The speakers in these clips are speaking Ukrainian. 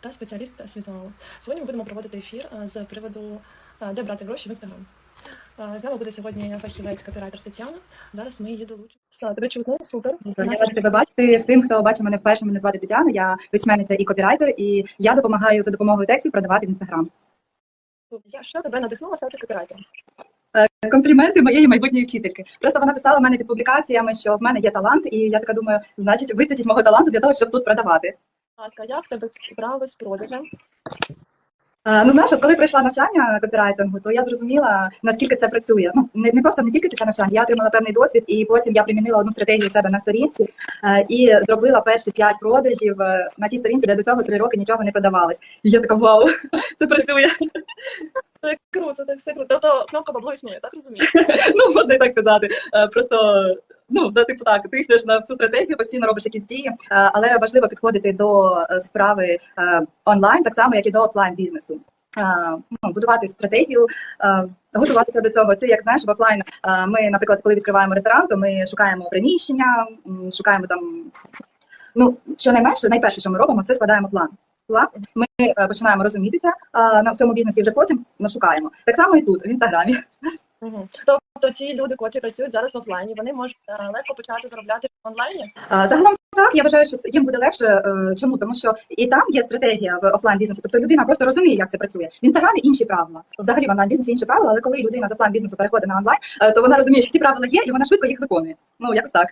та спеціаліст візуалу. Сьогодні ми будемо проводити ефір е, з приводу е, де брати гроші в інстаграм. З нами буде сьогодні фахівець копірайтер Тетяна. Зараз ми її долучимо. Все, тебе чутно? Супер. Я рада тебе бачити. Всім, хто бачить мене вперше, мене звати Тетяна. Я письменниця і копірайтер, і я допомагаю за допомогою текстів продавати в інстаграм. Я що тебе надихнула стати копірайтером? Компліменти моєї майбутньої вчительки. Просто вона писала в мене під публікаціями, що в мене є талант, і я така думаю, значить, вистачить мого таланту для того, щоб тут продавати. Ласка, як в тебе справи з продажем? Е, Ну, знаєш, от коли пройшла навчання копірайтингу, то я зрозуміла, наскільки це працює. Ну не, не просто не тільки після навчання, я отримала певний досвід, і потім я примінила одну стратегію в себе на сторінці е, і зробила перші п'ять продажів е, на тій сторінці, де до цього три роки нічого не продавалось. І я така вау, це працює. Це круто, це все круто. Тобто кнопка бабло існує, так розумію? Ну можна і так сказати. Просто ну да, типу так, тиснеш на цю стратегію, постійно робиш якісь дії, е, але важливо підходити до е, справи е, онлайн, так само як і до офлайн бізнесу. Ну, будувати стратегію, готуватися до цього. Це як знаєш, в офлайн. Ми, наприклад, коли відкриваємо ресторан, то ми шукаємо приміщення, шукаємо там. Ну, що найменше, найперше, що ми робимо, це складаємо план. План. Ми починаємо розумітися в цьому бізнесі, вже потім нашукаємо. Так само і тут, в інстаграмі. Угу. Тобто ті люди, котрі працюють зараз в офлайні, вони можуть е, легко почати заробляти в онлайні? Загалом так, я вважаю, що це їм буде легше. Е, Чому? Тому що і там є стратегія в офлайн бізнесі. Тобто людина просто розуміє, як це працює. В інстаграмі інші правила. Взагалі в онлайн бізнесі інші правила, але коли людина з офлайн бізнесу переходить на онлайн, е, то вона розуміє, що ці правила є, і вона швидко їх виконує. Ну якось так.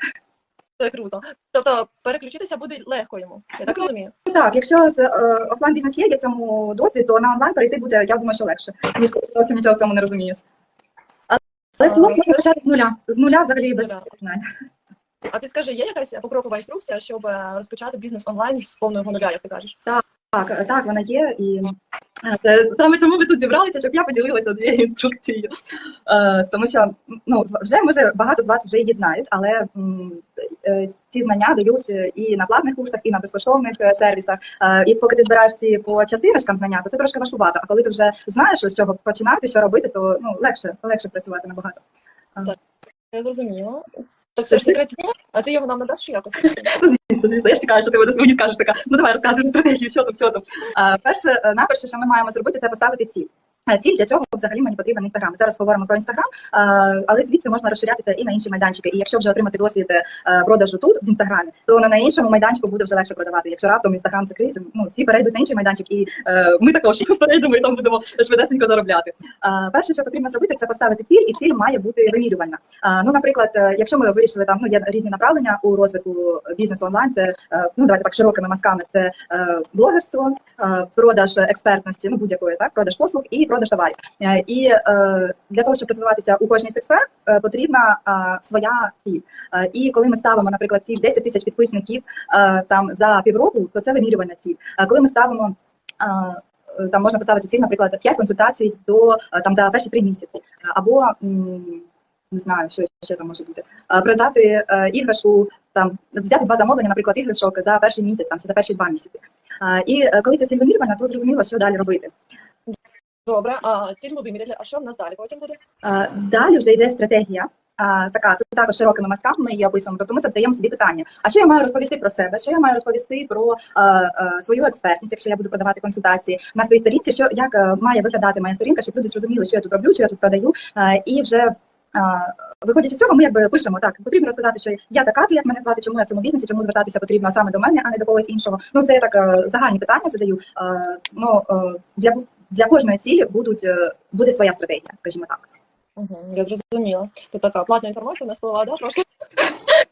Це круто. Тобто переключитися буде легко йому. Я так розумію. Ну, Так, якщо з офлайн бізнес є, є цьому досвід, то на онлайн перейти буде, я думаю, що легше, ніж коли ти нічого в цьому не розумієш. Але- в можна почати з нуля. З нуля взагалі без знань. А підскажи, є якась покрокова інструкція, щоб е, розпочати бізнес онлайн з повного нуля, як ти кажеш? Так, е, так, вона є, і е, це саме чому ми тут зібралися, щоб я поділилася однією інструкцією. Е, тому що ну вже може багато з вас вже її знають, але ці знання дають і на платних курсах, і на безкоштовних сервісах. І поки ти збираєш ці по частиночкам знання, то це трошки важкувато. А коли ти вже знаєш, з чого починати, що робити, то ну легше, легше працювати набагато. Я зрозуміла. Так це ж секрет є, а ти його нам надаш чи якось? Ну, звісно, звісно, я ж чекаю, що ти мені скажеш така. Ну давай розказуй стратегію, що там, що там. Перше, наперше, найперше, що ми маємо зробити, це поставити ціль. Ціль для цього взагалі мені потрібен інстаграм. Зараз говоримо про інстаграм, але звідси можна розширятися і на інші майданчики. І якщо вже отримати досвід е, продажу тут в інстаграмі, то на, іншому майданчику буде вже легше продавати. Якщо раптом інстаграм закриють, ну всі перейдуть на інший майданчик, і е, ми також перейдемо і там будемо швидесенько заробляти. Перше, що потрібно зробити, це поставити ціль, і ціль має бути вимірювальна. Ну, наприклад, е, якщо ми вирішили там, ну є різні направлення у розвитку бізнесу онлайн, це ну давайте так широкими мазками, це блогерство, продаж експертності, ну будь-якої так, продаж послуг і продаж товарів. Е, І е, для того, щоб розвиватися у кожній з сфер, е, потрібна своя ціль. І коли ми ставимо, наприклад, ціль 10 тисяч підписників там за півроку, то це вимірювальна ціль. Коли ми ставимо там можна поставити ціль, наприклад, 5 консультацій до там за перші 3 місяці, або не знаю, що ще там може бути. Продати іграшку, там взяти два замовлення, наприклад, іграшок за перший місяць, там чи за перші два місяці. І коли ця ціль вимірювальна, то зрозуміло, що далі робити. Добре, а ціль ми виміряли, а що в нас далі потім буде? Е, Далі вже йде стратегія. А, така тут також широкими мазками ми її описуємо. Тобто ми задаємо собі питання: а що я маю розповісти про себе? Що я маю розповісти про е, е, свою експертність, якщо я буду продавати консультації на своїй сторінці? Що як е, має виглядати моя сторінка, щоб люди зрозуміли, що я тут роблю, що я тут продаю, е, і вже. е, Виходячи з цього, ми якби пишемо так. Потрібно розказати, що я така, то як мене звати, чому я в цьому бізнесі, чому звертатися потрібно саме до мене, а не до когось іншого. Ну це я так загальні питання задаю. Ну для для кожної цілі будуть е, буде своя стратегія, скажімо так. Угу, я зрозуміла. Ти така платна інформація у нас спливає, да, трошки?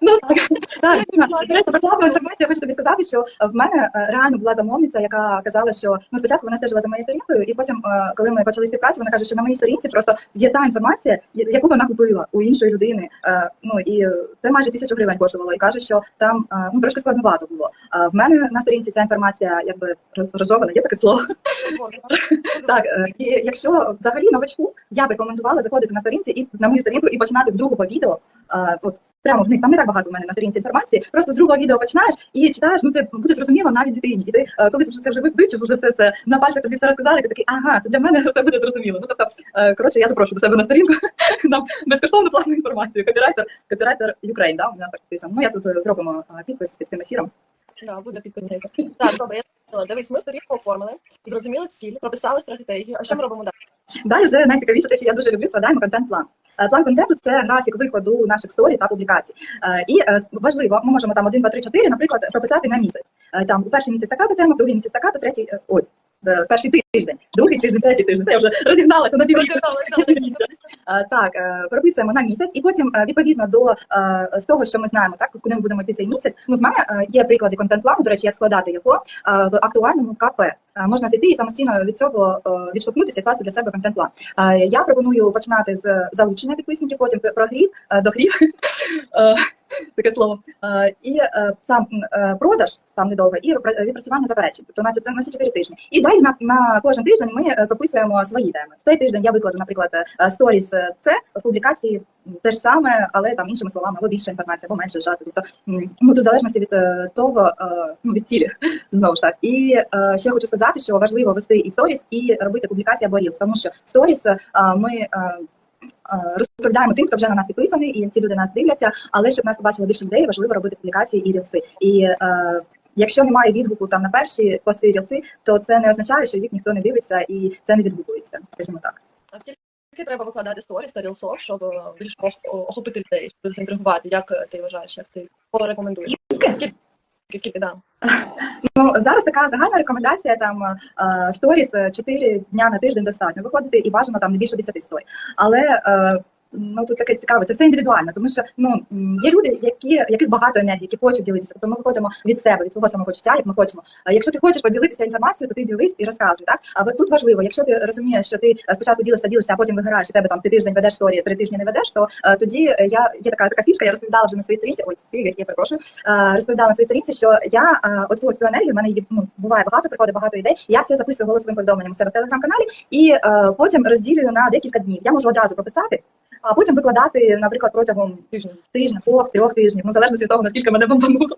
Ну так, так, так. Я хочу тобі сказати, що в мене е, реально була замовниця, яка казала, що ну спочатку вона стежила за моєю сторінкою, і потім, е, коли ми почали співпрацю, вона каже, що на моїй сторінці просто є та інформація, яку вона купила у іншої людини. Е, Ну і це майже тисячу гривень коштувало. І каже, що там ну трошки складновато було. В мене на сторінці ця інформація якби розрожована, є таке слово. Так, і якщо взагалі новачку, я б рекомендувала заходити на сторінці і на мою сторінку і починати з другого відео. От прямо вниз, там не так багато у мене на сторінці інформації. Просто з другого відео починаєш і читаєш. Ну це буде зрозуміло навіть дитині. І ти, е, коли ти вже це вже вивчив, вже все це на пальцях тобі все розказали. Ти такий, ага, це для мене все буде зрозуміло. Ну тобто, е, коротше, я запрошую до себе на сторінку. Нам безкоштовну платну інформацію. Копірайтер, копірайтер Ukraine, да, у мене так підписано. Ну я тут е, зробимо підпис під цим ефіром. Да, буде підкорняється. Так, добре, я Дивись, ми сторінку оформили, зрозуміли ціль, прописали стратегію. А що ми робимо далі? Далі вже найцікавіше, те, що я дуже люблю, складаємо контент-план. Е, План контенту це графік виходу наших сторі та публікацій. Е, І е, важливо, ми можемо там 1, 2, 3, 4, наприклад, прописати на місяць. Там у перший місяць така то тема, другий місяць така, то третій, ой, перший тиждень, другий тиждень, третій тиждень. Це я вже розігналася на півріка. Е, Так, е, прописуємо на місяць, і потім е, відповідно до е, з того, що ми знаємо, так куди ми будемо йти цей місяць. Ну в мене е, є приклади контент-плану. До речі, як складати його е, в актуальному КП. Е, Можна зайти і самостійно від цього е, відштовхнутися і скласти для себе контент-план. Е, Я пропоную починати з залучення підписників, потім прогрів, е, догрів. Таке слово. І е, сам е, продаж там недовго, і відпрацювання заперечень, тобто на, на ці 4 тижні. І далі на, на кожен тиждень ми е, прописуємо свої теми. В цей тиждень я викладу, наприклад, сторіс це в публікації те ж саме, але там іншими словами, або більше інформації, або менше жати. Тобто ну тут в залежності від того, ну від цілі знову ж так. І ще хочу сказати, що важливо вести і сторіс, і робити публікації або рілс, тому що сторіс ми. Е, Розповідаємо тим, хто вже на нас підписаний, і ці люди нас дивляться. Але щоб нас побачило більше людей, важливо робити публікації і рілси. І е, якщо немає відгуку там на перші пости рілси, то це не означає, що їх ніхто не дивиться і це не відгукується, скажімо так. Скільки треба викладати сторіс та рілсов, щоб е, більш охопити людей, щоб заінтригувати? Як ти вважаєш, як ти порекомендуєш? Скільки? там. Ну зараз така загальна рекомендація там е, сторіс 4 дня на тиждень достатньо виходити і бажано там не більше 10 сторій. Але е, ну тут таке цікаве, це все індивідуально, тому що ну є люди, які яких багато енергії, які хочуть ділитися. Тобто ми виходимо від себе, від свого самопочуття, як ми хочемо. Якщо ти хочеш поділитися інформацією, то ти ділись і розказуй. Так а тут важливо, якщо ти розумієш, що ти е, спочатку ділишся, ділишся, а потім виграєш, і тебе там ти тиждень ведеш сторії, три тижні не ведеш, то е, тоді я є така така фішка, я розповідала вже на своїй сторінці. Ой, я перепрошую. Е, розповідала на своїй сторінці, що я е, оцю цю енергію, в мене її ну, буває багато, приходить багато ідей. Я все записую голосовим повідомленням у себе в телеграм-каналі і потім розділюю на декілька днів. Я можу одразу прописати, а потім викладати, наприклад, протягом Тиждень. тижня, двох, трьох тижнів, ну залежно від того, наскільки мене бомбануло.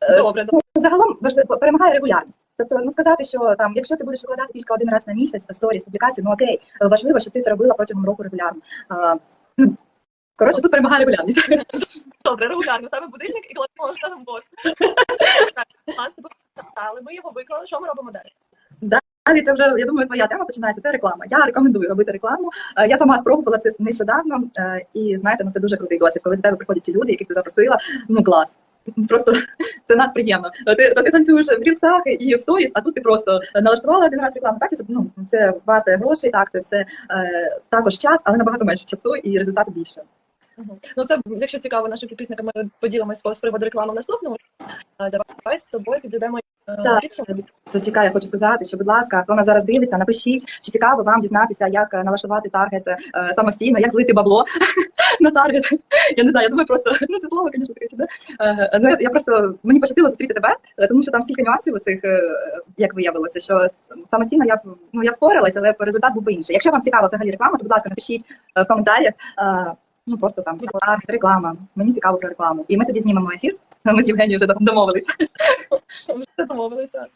Е, Добре, добре. Ну, загалом важливо перемагає регулярність. Тобто, ну сказати, що там, якщо ти будеш викладати тільки один раз на місяць сторіс, публікації, ну окей, важливо, щоб ти це робила протягом року регулярно. Ну, коротше, тут перемагає регулярність. Добре, регулярно ставимо будильник і кладемо ставимо пост. Ми його виклали. Що ми робимо далі? Далі це вже я думаю, твоя тема починається. Це реклама. Я рекомендую робити рекламу. Е, Я сама спробувала це нещодавно, е, і знаєте, ну це дуже крутий досвід. Коли до тебе приходять ті люди, яких ти запросила, ну клас. Просто це надприємно. Ти, то ти танцюєш в рілсах і в сторіс, а тут ти просто налаштувала один раз рекламу. Так і ну це варте грошей, так це все е, також час, але набагато менше часу і результату більше. Ну це, якщо цікаво нашим підписникам, ми поділимось з приводу реклами в наступному. Давай з тобою підведемо е, Так. підсумок. Зачекай, я хочу сказати, що, будь ласка, хто нас зараз дивиться, напишіть, чи цікаво вам дізнатися, як е, налаштувати таргет е, самостійно, як злити бабло на таргет. Я не знаю, я думаю, просто ну це слово, звісно, таке, да? Е, ну, я- просто мені пощастило зустріти тебе, е, тому що там стільки нюансів усіх, е, як виявилося, що самостійно я ну я впоралась, але результат був би інший. Якщо вам цікава взагалі реклама, то будь ласка, напишіть е, в коментарях. е, Ну просто там таргет, реклама. Мені цікаво про рекламу. І ми тоді знімемо ефір. Ми з Євгенією вже домовилися. Вже домовилися.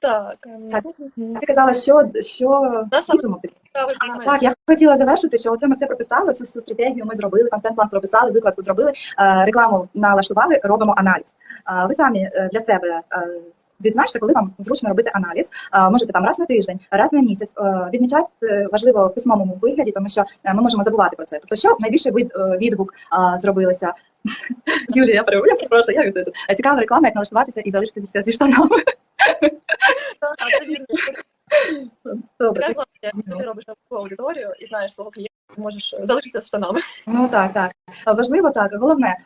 Так, ем, Так. Ти казала, що що саме. Так, я хотіла завершити, що оце ми все прописали, цю всю стратегію ми зробили, контент-план прописали, викладку зробили, е, рекламу налаштували, робимо аналіз. Е, Ви самі е, для себе відзначте, коли вам зручно робити аналіз. Е, Можете там раз на тиждень, раз на місяць е, відмічати е, важливо в письмовому вигляді, тому що ми можемо забувати про це. Тобто, що найбільше від, відгук зробилися. Юлія, я перебую, я перепрошую, я від- Е, цікава реклама, як налаштуватися і залишитися зі штанами. Добре. Ти робиш аудиторію і знаєш свого клієнта, можеш е, залишитися з штанами. Ну так, так. Важливо так. Головне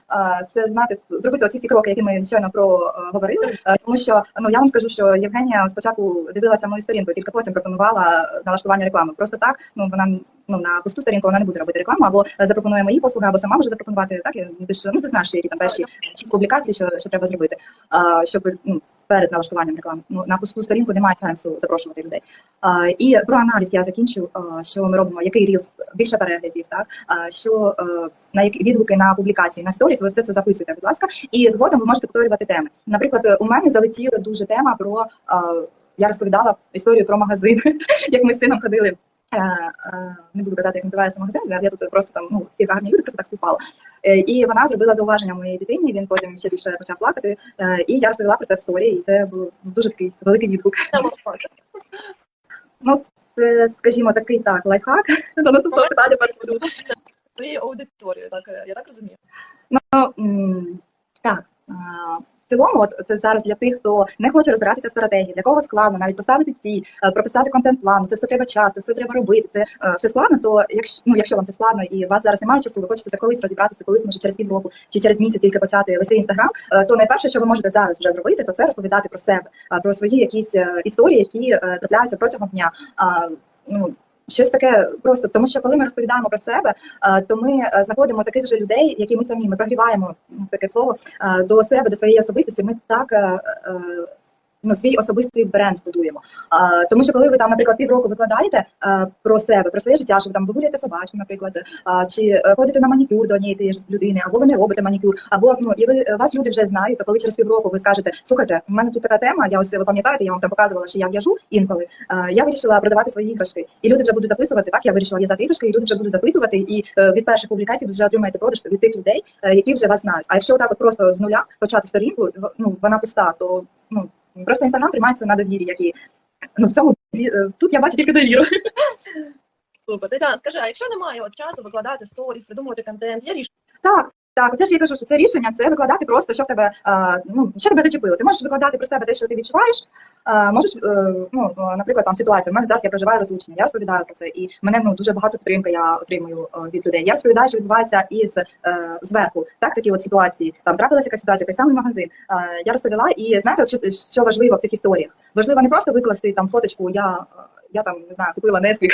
це знати, зробити оці всі кроки, які ми щойно проговорили. Е, Тому що ну я вам скажу, що Євгенія спочатку дивилася мою сторінку, тільки потім пропонувала налаштування реклами. Просто так, ну вона ну на пусту сторінку вона не буде робити рекламу, або запропонує мої послуги, або сама може запропонувати. Так і ти ж ну ти знаєш, які там перші шість публікацій, що, що треба зробити, а, щоб ну. Перед налаштуванням реклами ну на пусту сторінку немає сенсу запрошувати людей. А, і про аналіз я закінчу. а, що ми робимо, який рілс більше переглядів, так а, що е, на які відгуки на публікації на сторіс, ви все це записуєте, будь ласка, і згодом ви можете повторювати теми. Наприклад, е, у мене залетіла дуже тема про е, я розповідала історію про магазин, як ми з сином ходили. Не буду казати, як називається магазин, я тут просто там ну всі гарні люди, просто так співпало. Е, І вона зробила зауваження моїй дитині. Він потім ще більше почав плакати. е, І я розповіла про це в сторі, і це був дуже такий великий відгук. Ну, це, скажімо, такий так, лайфхак. До наступного питання переходу. Твоєю аудиторією, так е, я так розумію. Ну, так. Цілому, от це зараз для тих, хто не хоче розбиратися в стратегії, для кого складно навіть поставити ці, е, прописати контент-план, це все треба час, це все треба робити. Це е, все складно. То якщо ну, якщо вам це складно і у вас зараз немає часу, ви хочете це колись розібратися, колись може через півроку чи через місяць тільки почати вести інстаграм, е, то найперше, що ви можете зараз вже зробити, то це розповідати про себе, про свої якісь історії, які трапляються протягом дня. Ну щось таке просто, тому що коли ми розповідаємо про себе, е, то ми е, знаходимо таких же людей, які ми самі ми прогріваємо таке слово е, до себе, до своєї особистості. Ми так. Е, е, Ну, свій особистий бренд будуємо. А, тому що коли ви там, наприклад, півроку викладаєте а, про себе, про своє життя, що ви там вигуляєте собачку, наприклад, а, чи е, ходите на манікюр до однієї тієї людини, або ви не робите манікюр, або ну і ви вас люди вже знають, то коли через півроку ви скажете, слухайте, в мене тут така тема, я ось ви пам'ятаєте, я вам там показувала, що я в'яжу інколи. А, я вирішила продавати свої іграшки, і люди вже будуть записувати. Так, я вирішила в'язати іграшки, і люди вже будуть запитувати. І е, від перших публікацій ви вже отримаєте продаж від тих людей, е, які вже вас знають. А якщо так от просто з нуля почати сторінку, ну вона пуста, то ну просто інстаграм тримається на довірі, які ну в цьому е, тут я бачу тільки довіру. Супер. Тетяна, скажи, а якщо немає от часу викладати сторіс, придумувати контент, є рішення? Так, так, це ж я кажу, що це рішення, це викладати просто, що в тебе ну що тебе зачепило. Ти можеш викладати про себе те, що ти відчуваєш. Можеш, е, ну наприклад, там ситуація. У мене зараз я проживаю розлучення. Я розповідаю про це, і мене ну дуже багато підтримки я отримую е, від людей. Я розповідаю, що відбувається із е, зверху. Так, такі от ситуації. Там трапилася якась ситуація, той самий магазин. Я розповіла, і знаєте, що важливо в цих історіях? Важливо не просто викласти там фоточку. Я я там не знаю, купила Несквік.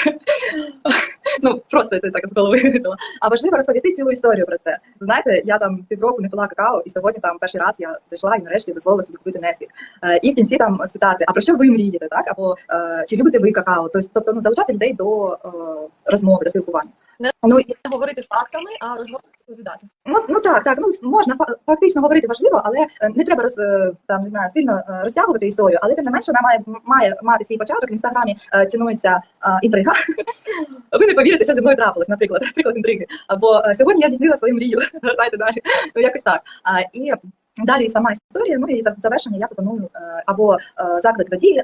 ну просто це так з голови видала. А важливо розповісти цілу історію про це. Знаєте, я там півроку не пила какао, і сьогодні там перший раз я зайшла і нарешті дозволила собі купити Несквік. Е, і в кінці там спитати, а про що ви мрієте, так? Або е, чи любите ви какао? Тобто, тобто ну, залучати людей до е, розмови, до спілкування. Не Ну, говорити фактами, а розповідати. Ну, ну так, так, ну можна фа- фактично говорити важливо, але е, не треба роз, е, там, не знаю, сильно е, розтягувати історію, але тим не менше вона має, має мати свій початок. В інстаграмі цінується інтрига. Ви не повірите, що зі мною трапилось, наприклад, приклад інтриги. Або сьогодні я дійснила свою мрію. Гортайте далі. Ну якось так. А, і Далі сама історія, ну і за- завершення я пропоную або заклик до дії,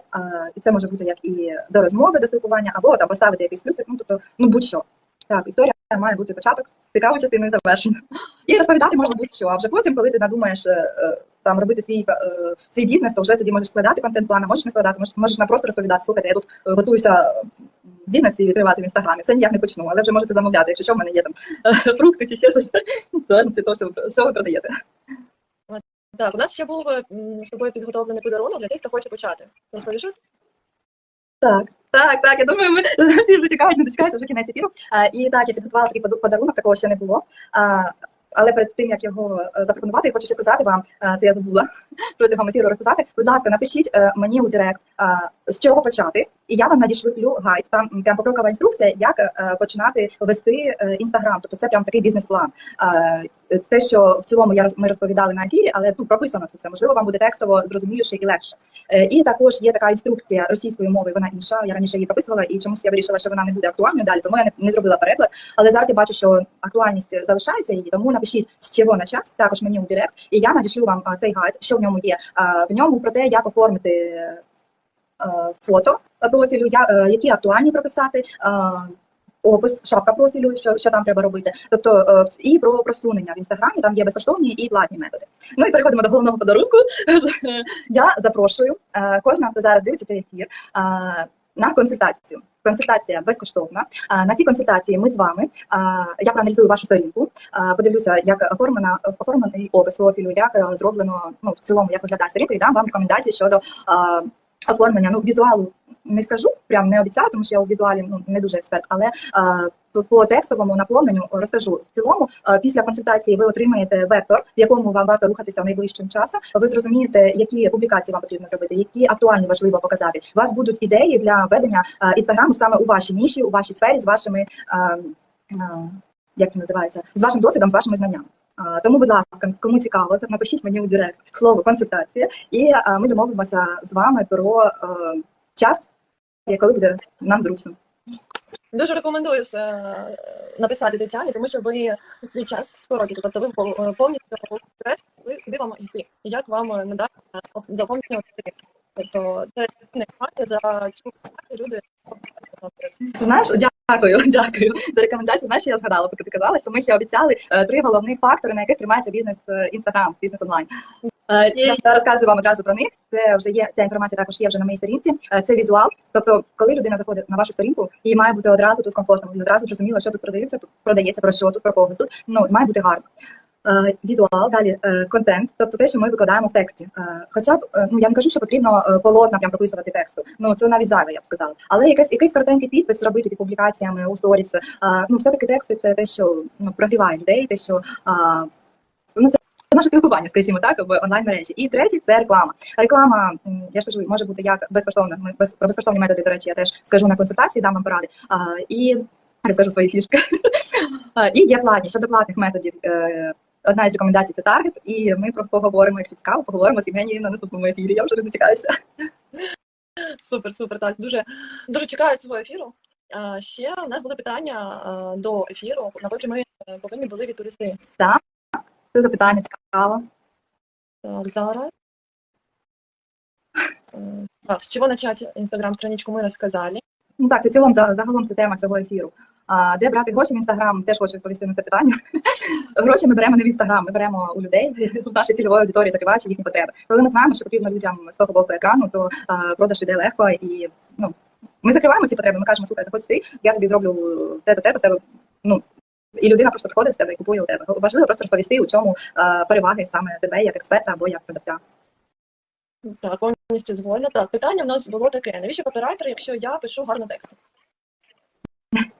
і це може бути як і до розмови, до спілкування, або там поставити якийсь плюсик, ну тобто, ну будь-що. Так, історія має бути початок, цікавою частиною завершення. І розповідати можна будь-що. А вже потім, коли ти надумаєш е, е, там робити свій е, свій бізнес, то вже тоді можеш складати контент-плани, можеш не складати, можеш, можеш не просто розповідати. Слухайте, я тут готуюся бізнес свій відкривати в інстаграмі. Все ніяк не почну, але вже можете замовляти, якщо що в мене є там фрукти чи ще щось, залежності від того, що ви, продаєте. Так, у нас ще був з тобою підготовлений подарунок для тих, хто хоче почати. Розповіш? Так, так, так. Я думаю, ми всі вже чекають, не дочекаються вже кінець ефіру. А, і так, я підготувала такий подарунок, такого ще не було. А, але перед тим як його е, запропонувати, я хочу ще сказати вам, е, це я забула протягом ефіру розказати. Будь ласка, напишіть е, мені у Директ, з чого почати, і я вам надішлю гайд. Там прям покрокова інструкція, як починати вести інстаграм. Тобто це прям такий бізнес-план. Те, що в цілому я ми розповідали на ефірі, але тут прописано це все. Можливо, вам буде текстово зрозуміліше і легше. І також є така інструкція російською мовою, вона інша. Я раніше її прописувала, і чомусь я вирішила, що вона не буде актуальною далі, тому я не, не зробила переклад. Але зараз я бачу, що актуальність залишається її, тому напишіть з чого почати, також мені у Директ, і я надішлю вам цей гайд, що в ньому є. В ньому про те, як оформити е, фото профілю, е, які актуальні прописати. Опис, шапка профілю, що, що там треба робити. Тобто е, і про просунення в інстаграмі там є безкоштовні і платні методи. Ну і переходимо до головного подарунку. Я запрошую е, кожного, хто зараз дивиться цей ефір, е, на консультацію. Консультація безкоштовна. На цій консультації ми з вами. Я проаналізую вашу сторінку, подивлюся, як оформлена оформлений опис профілю, як е, зроблено ну в цілому, як виглядає сторінка, і дам вам рекомендації щодо оформлення. Ну візуалу не скажу, прям не обіцяю, тому що я у візуалі ну не дуже експерт, але е, по- текстовому наповненню розкажу. В цілому, е, після консультації ви отримаєте вектор, в якому вам варто рухатися в найближчим часом. Ви зрозумієте, які публікації вам потрібно зробити, які актуальні важливо показати. У вас будуть ідеї для ведення е, інстаграму саме у вашій ніші, у вашій сфері з вашими як це називається, з вашим досвідом, з вашими знаннями. Тому, будь ласка, кому цікаво, то напишіть мені у Директ слово консультація, і ми домовимося з вами про е, час, коли буде нам зручно. Дуже рекомендую е, написати Тетяні, тому що ви свій час скоротите. Тобто ви пов- е, повністю куди вам йти, як вам е, надати е, заповнювати. Тобто це не за цю люди. Знаєш, дякую, дякую за рекомендацію. Знаєш, я згадала, поки ти казала, що ми ще обіцяли е, три головних фактори, на яких тримається бізнес Інстаграм, бізнес онлайн. Е, я розказую вам одразу про них. Це вже є ця інформація. Також є вже на моїй сторінці. Е, Це візуал. Тобто, коли людина заходить на вашу сторінку, їй має бути одразу тут комфортно, і одразу зрозуміло, що тут продається, продається про що тут, про кого тут. Ну має бути гарно. Е, Візуал, далі е, контент, тобто те, що ми викладаємо в тексті. Е, Хоча б ну я не кажу, що потрібно полотна прям прописувати тексту. Ну це навіть зайве, я б сказала. Але якийсь якийсь коротенький підпис робити під публікаціями у сторіс. Ну все таки тексти це те, що ну прогріває людей, те, що ну, це наше спілкування, скажімо так, в онлайн мережі. І третє це реклама. Реклама, я ж кажу, може бути як безкоштовна. Ми без про безкоштовні методи, до речі, я теж скажу на консультації, дам вам поради. І розкажу свої фішки. І є платні щодо платних методів. Одна із рекомендацій це таргет, і ми про поговоримо, якщо цікаво, поговоримо з Євгенією на наступному ефірі. Я вже не дочекаюся. Супер, супер. Так, дуже дуже чекаю цього ефіру. Ще у нас були питання до ефіру, на котрі ми е, повинні були відповісти. Так, Це запитання цікаво. Так, зараз. Е, Так, с чего начать инстаграм-страничку мы рассказали. Ну так, це цілом загалом це тема цього ефіру. А, де брати гроші в інстаграм? Теж хочу відповісти на це питання. гроші ми беремо не в інстаграм, ми беремо у людей в нашій цільової аудиторії, закриваючи їхні потреби. Коли ми знаємо, що потрібно людям з того боку екрану, то а, продаж іде легко і ну ми закриваємо ці потреби. Ми кажемо, слухай, заходь сюди, я тобі зроблю те-то, те-то в тебе. Ну і людина просто приходить в тебе і купує у тебе. Важливо просто розповісти, у чому а, переваги саме тебе як експерта або як продавця. Так, повністю згодна. Так, питання в нас було таке: навіщо копірайтер, якщо я пишу гарно текст?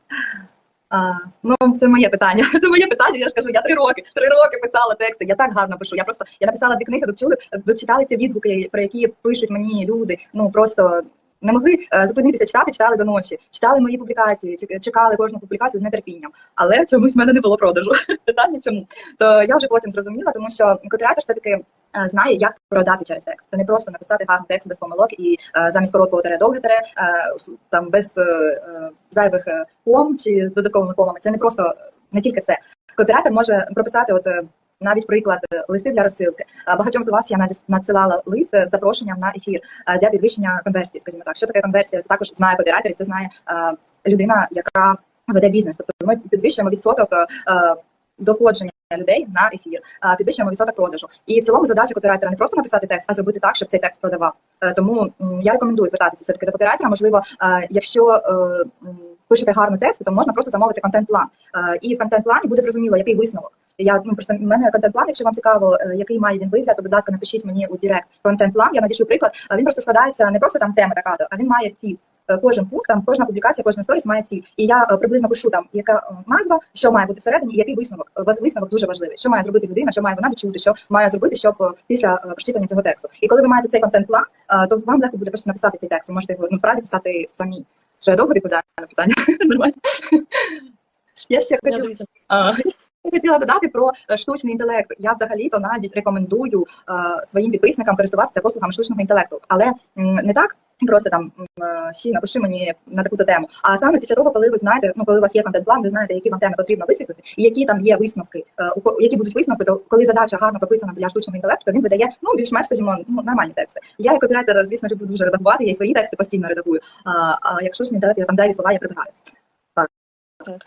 А, ну, це моє питання. Це моє питання. Я ж кажу, я три роки, три роки писала тексти. Я так гарно пишу. Я просто я написала дві книги, ви чули, ви читали ці відгуки, про які пишуть мені люди. Ну просто не могли е, зупинитися читати, читали до ночі, читали мої публікації, чекали кожну публікацію з нетерпінням. Але чомусь в мене не було продажу. Питання чому? То я вже потім зрозуміла, тому що копірайтер все таки е, знає, як продати через текст. Це не просто написати гарний текст без помилок і е, замість короткого тере довге тере, там без зайвих ком чи з додатковими комами. Це не просто не тільки це. Копірайтер може прописати, от навіть приклад е, листи для розсилки. Багатьом з вас я надсилала лист з запрошенням на ефір для підвищення конверсії. Скажімо так, що таке конверсія? Це також знає копірайтер, це знає людина, яка веде бізнес. Тобто ми підвищуємо відсоток е, е, доходження людей на ефір, підвищуємо відсоток продажу. І в цілому задача копірайтера не просто написати текст, а зробити так, щоб цей текст продавав. Е, Тому я рекомендую звертатися все таки до копірайтера. Можливо, е, якщо е, пишете гарний текст, то можна просто замовити контент-план. І в контент-плані буде зрозуміло, який висновок. Я ну просто в мене контент-план, якщо вам цікаво, який має він вигляд, то будь ласка, напишіть мені у Директ контент-план. Я надішлю приклад. Він просто складається не просто там тема така, а він має ці. Е, Кожен пункт, там кожна публікація, кожна сторіс має ціль. І я е, приблизно пишу там, яка е, назва, що має бути всередині, і який висновок. Висновок дуже важливий. Що має зробити людина, що має вона відчути, що має зробити, щоб після прочитання цього тексту. І коли ви маєте цей контент-план, то вам легко буде просто написати цей текст. Ви можете його ну справді писати самі. Що я довго відповідаю на питання? Нормально. Я ще Я я хотіла додати про е, штучний інтелект. Я взагалі-то навіть рекомендую е, своїм підписникам користуватися послугами штучного інтелекту, але м, не так. Просто там ще напиши мені на таку то тему. А саме після того, коли ви знаєте, ну коли у вас є контент-план, ви знаєте, які вам теми потрібно висвітлити, і які там є висновки, е, які будуть висновки, то коли задача гарно прописана для штучного інтелекту, то він видає ну більш-менш, скажімо, ну нормальні тексти. Я як копірайтер, звісно, люблю дуже редагувати. Я і свої тексти постійно редагую. А, а як штучний інтелект, я там зайві слова я прибираю. Так,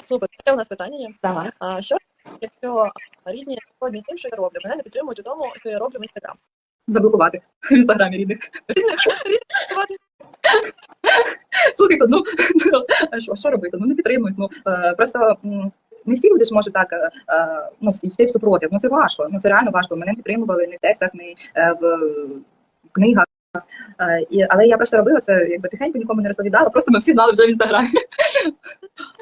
супер. Ще у нас питання є. Давай. А що, якщо рідні згодні з тим, що я роблю? Мене не підтримують у тому, що я роблю в інстаграм. Заблокувати в інстаграмі рідних. Слухайте, ну а що, що робити? Ну не підтримують. Ну е, просто не всі люди ж можуть так е, е, ну, йти в супротив. Ну це важко. Ну це реально важко. Мене не підтримували ні в текстах, ні е, в, в книгах. Е, і, але я просто робила це якби тихенько, нікому не розповідала. Просто ми всі знали вже в інстаграмі.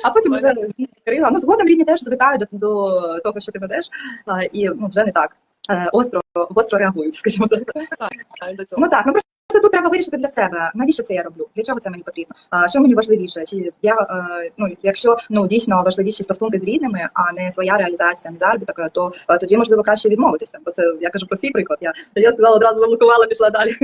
А потім вже відкрила. Ну згодом рідні теж звикають до, до того, що ти ведеш, е, і ну вже не так. Е, Остро, остро реагують, скажімо так. Ну так, ну просто тут треба вирішити для себе, навіщо це я роблю, для чого це мені потрібно, а, що мені важливіше, чи я е, ну якщо ну дійсно важливіші стосунки з рідними, а не своя реалізація, не заробіток, то е, тоді можливо краще відмовитися. Бо це я кажу про свій приклад. Я я сказала одразу заблокувала, пішла далі.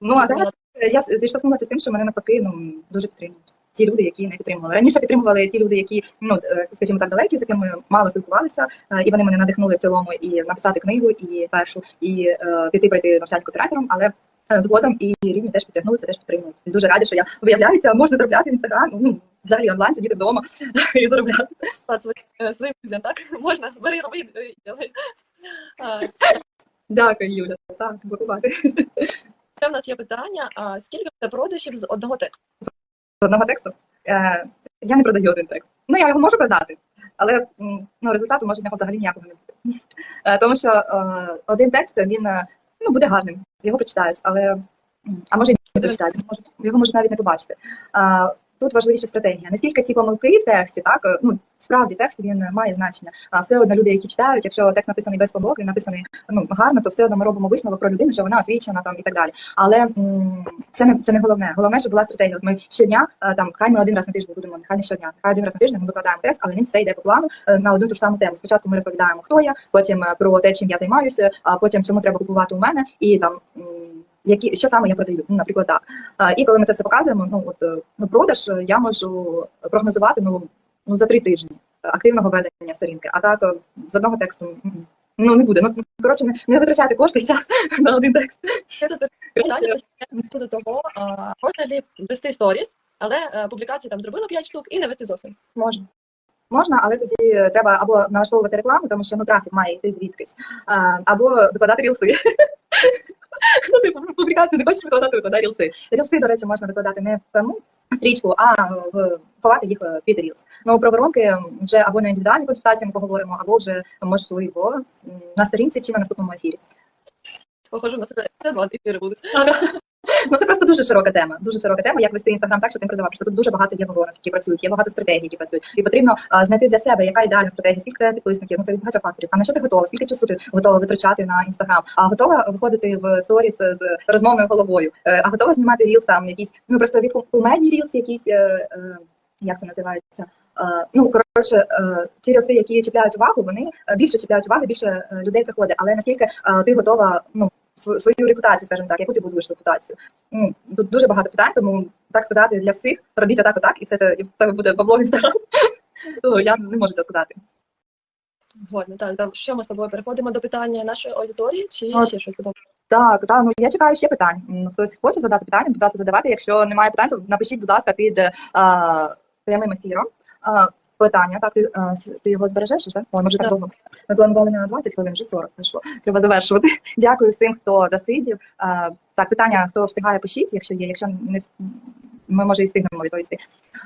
Ну а зараз я зіштовхнулася з тим, що мене навпаки ну дуже підтримують. ті люди, які не підтримували. Раніше підтримували ті люди, які ну е, скажімо так, далекі, з якими мало спілкувалися, е, і вони мене надихнули в цілому і написати книгу, і першу, і е, піти пройти навчання копірайтером, але. Е, Згодом і рідні теж підтягнулися, теж підтримують. Дуже раді, що я виявляюся, можна заробляти в інстаграм. Ну взагалі онлайн сидіти вдома і заробляти. Е, своїм друзям, так? Можна, бери, роби, це- Дякую, Юля. Так, блокувати. Ще в нас є питання, а скільки продажів з одного тексту? з одного тексту. Е, я не продаю один текст. Ну, я його можу продати, але ну, результату може нього взагалі ніякого не бути. Е, тому що е, один текст він е, ну, буде гарним, його прочитають, але а може і не прочитають, його можуть навіть не побачити. Е, Тут важливіша стратегія. Наскільки ці помилки в тексті, так е, ну справді текст він має значення. А все одно люди, які читають, якщо текст написаний без помилок, він написаний ну гарно, то все одно ми робимо висновок про людину, що вона освічена там і так далі. Але м, це не це не головне. Головне, щоб була стратегія. От ми щодня е, там хай ми один раз на тиждень будемо, нехай не щодня, хай один раз на тиждень ми викладаємо текст, але він все йде по плану е, на одну ту ж саму тему. Спочатку ми розповідаємо, хто я, потім е, про те, чим я займаюся, а потім чому треба купувати у мене, і там. Які що саме я продаю, ну, наприклад, так. І коли ми це все показуємо, ну от ну, продаж е, я можу прогнозувати ну, ну за три тижні активного ведення сторінки. А так е, з одного тексту ну не буде. Ну коротше, не, не витрачати кошти час на один текст. Питання щодо того, можна ли вести сторіс, але публікації там зробила 5 штук і не вести зовсім. Можна. Можна, але тоді треба або налаштовувати рекламу, тому що ну трафік має йти звідкись, або викладати рілси. Ну, типу, публікацію не хочеш викладати, викладай рілси. Рілси, до речі, можна викладати не в саму стрічку, а в ховати їх е, під рілс. Ну про воронки вже або на індивідуальній консультації ми поговоримо, або вже можливо на сторінці чи на наступному ефірі. Похоже, на себе, два ефіри будуть. Ну це просто дуже широка тема. Дуже широка тема, як вести інстаграм так, щоб тим продавав. Просто тут дуже багато є воронок, які працюють, є багато стратегій, які працюють. І потрібно а, знайти для себе, яка ідеальна стратегія, скільки підписників, ну це від багатьох факторів. А на що ти готова? Скільки часу ти готова витрачати на інстаграм? А готова виходити в сторіс з розмовною головою? Е, А готова знімати рілс там якісь, ну просто від кумедні рілс, якісь е, е, як це називається? Е, Ну коротше, е, ті рілси, які чіпляють увагу, вони більше чіпляють увагу, більше людей приходить. Але наскільки е, ти готова, ну св- свою репутацію, скажімо так, яку ти будуєш репутацію? Ну, тут дуже багато питань, тому так сказати для всіх, робіть отак, отак, і все це і в тебе буде бабло інстаграм. Ну, я не можу це сказати. Згодна, так. так. Що ми з тобою переходимо до питання нашої аудиторії, чи От. ще щось додати? Так, так, ну я чекаю ще питань. Хтось хоче задати питання, будь ласка, задавайте. Якщо немає питань, то напишіть, будь ласка, під е, а, прямим ефіром. А, питання. Так, ти, ти його збережеш, так? Ой, може так Так. довго. Ми планували на 20 хвилин, вже 40 пройшло. Треба завершувати. Дякую всім, хто досидів. Так, питання, хто встигає, пишіть, якщо є. Якщо не ми може і встигнемо відповісти.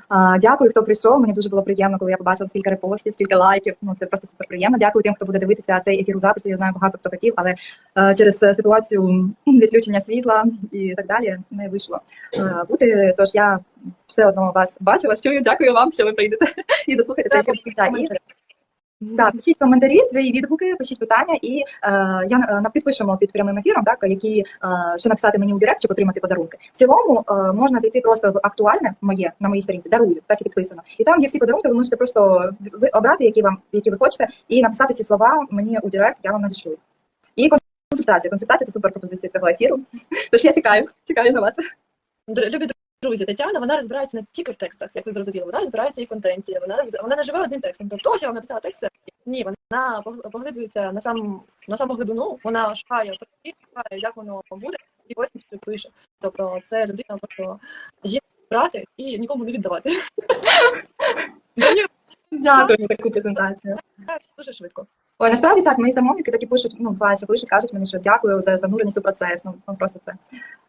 А, дякую, хто прийшов. Мені дуже було приємно, коли я побачила скільки репостів, скільки лайків. Ну це просто супер приємно. Дякую тим, хто буде дивитися цей ефір у записі. Я знаю, багато хто хотів, але е, через е, ситуацію відключення світла і так далі не вийшло е, бути. Тож я все одно вас бачу, вас чую. Дякую вам, що ви прийдете і дослухаєте цей ефір до кінця. Так, пишіть коментарі, свої відгуки, пишіть питання, і е, я е, підпишемо під прямим ефіром, так які е, що написати мені у директ, щоб отримати подарунки. В цілому е, можна зайти просто в актуальне моє на моїй сторінці, дарую, так і підписано. І там є всі подарунки. Ви можете просто ви обрати, які вам які ви хочете, і написати ці слова мені у директ, я вам надішлю. І консультація. Консультація це супер пропозиція цього ефіру. Тож я чекаю, чекаю на вас. Любі друзі, Тетяна, вона розбирається не тільки в текстах, як ви зрозуміли, вона розбирається і в контенті, вона вона не живе одним текстом. Тобто ось я вам написала текст. Ні, вона поглиблюється на сам на саму глибину, вона шукає, шукає, як воно буде, і потім щось пише. Тобто це людина просто є брати і нікому не віддавати. Дякую за таку презентацію. дуже швидко. Ой, насправді так, мої замовники такі пишуть, ну, бачу, пишуть, кажуть мені, що дякую за зануреність у процес. Ну, ну просто це.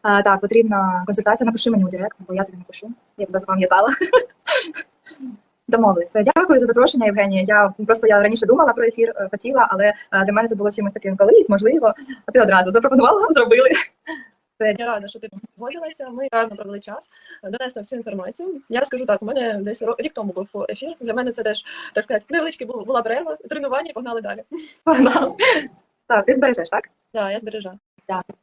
А, так, потрібна консультація, напиши мені у директ, бо я тобі напишу, я тебе запам'ятала. Домовилися. Дякую за запрошення, Євгенія. Я просто я раніше думала про ефір, е, хотіла, але е, для мене це було чимось таким колись, можливо. А ти одразу запропонувала, зробили. Я рада, що ти погодилася. Ми гарно провели час, донесли всю інформацію. Я скажу так, у мене десь рік тому був ефір. Для мене це теж так сказати, невеличке був була перерва, тренування погнали далі. Погнали. Так, ти збережеш, так? Так, я збережу. Дякую.